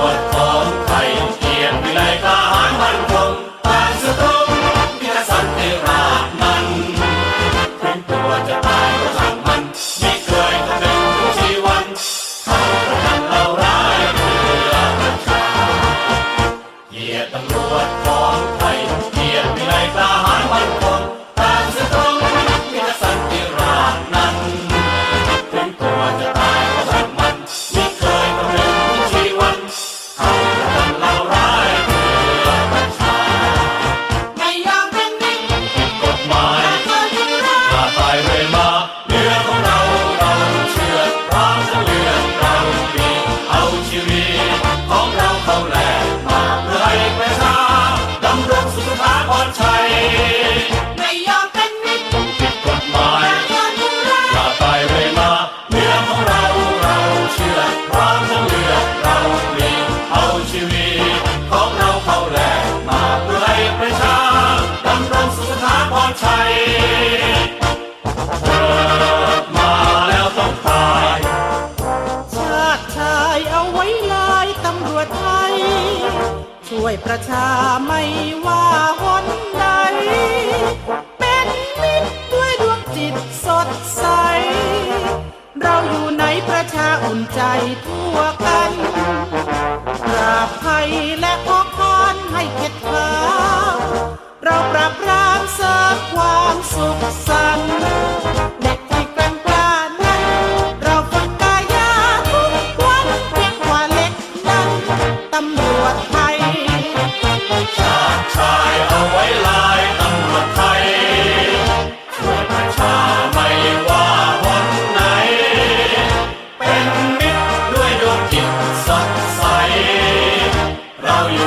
วดของไทยเกียมติวิไลกา ช่วยประชาไม่ว่าหนใด เป็นมิตรด้วยดวงจิตสดใส เราอยู่ในประชาอุ่นใจทั่วกันปราบภัยและพกพานให้เ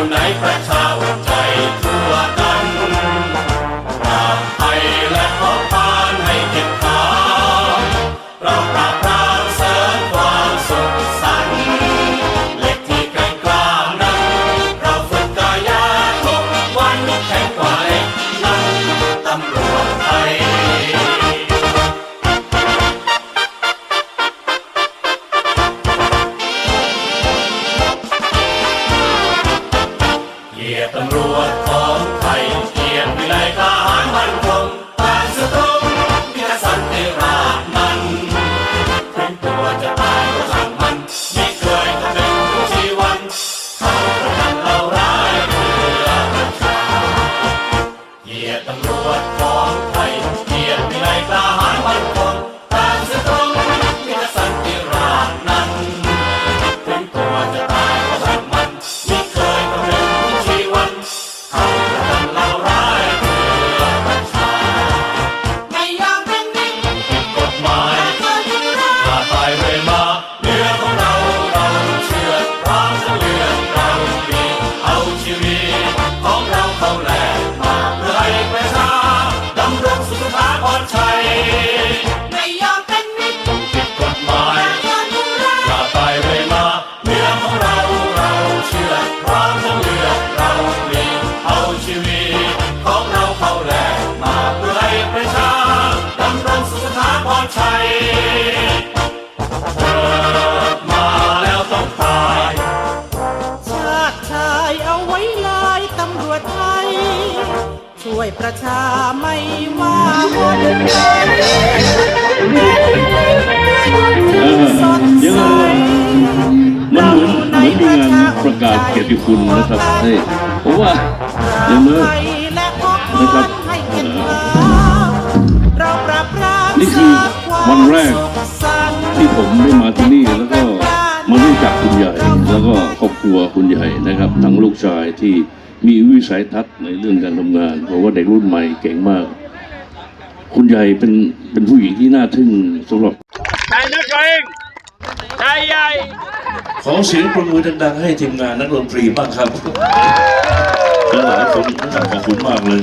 เราอยู่ในประชาอุ่น ติตำรวจ ช่วยประชาไม่ว่าคนใดเอดี๋ยวมันเหมือนเหมือนมีงานประกาศเกียรติคุณนะครับเฮ้ยผมว่าอย่างน้อยนะครับนี่คือวันแรกที่ผมได้มาที่นี่แล้วก็มารู้จักคุณใหญ่ แล้วก็ครอบครัวคุณใหญ่นะครับ ทั้งลูกชายที่ มีวิสัยทัศน์ในเรื่องการทำงานเพราะว่าเด็กรุ่นใหม่เก่งมาก คุณใหญ่เป็นเป็นผู้หญิงที่น่าทึ่งสำหรับชายนักเลงชายใหญ่ ขอเสียงปรบมือดังๆให้ทีมงานนักดนตรีบ้างครับและหลายคนขอบคุณมากเลย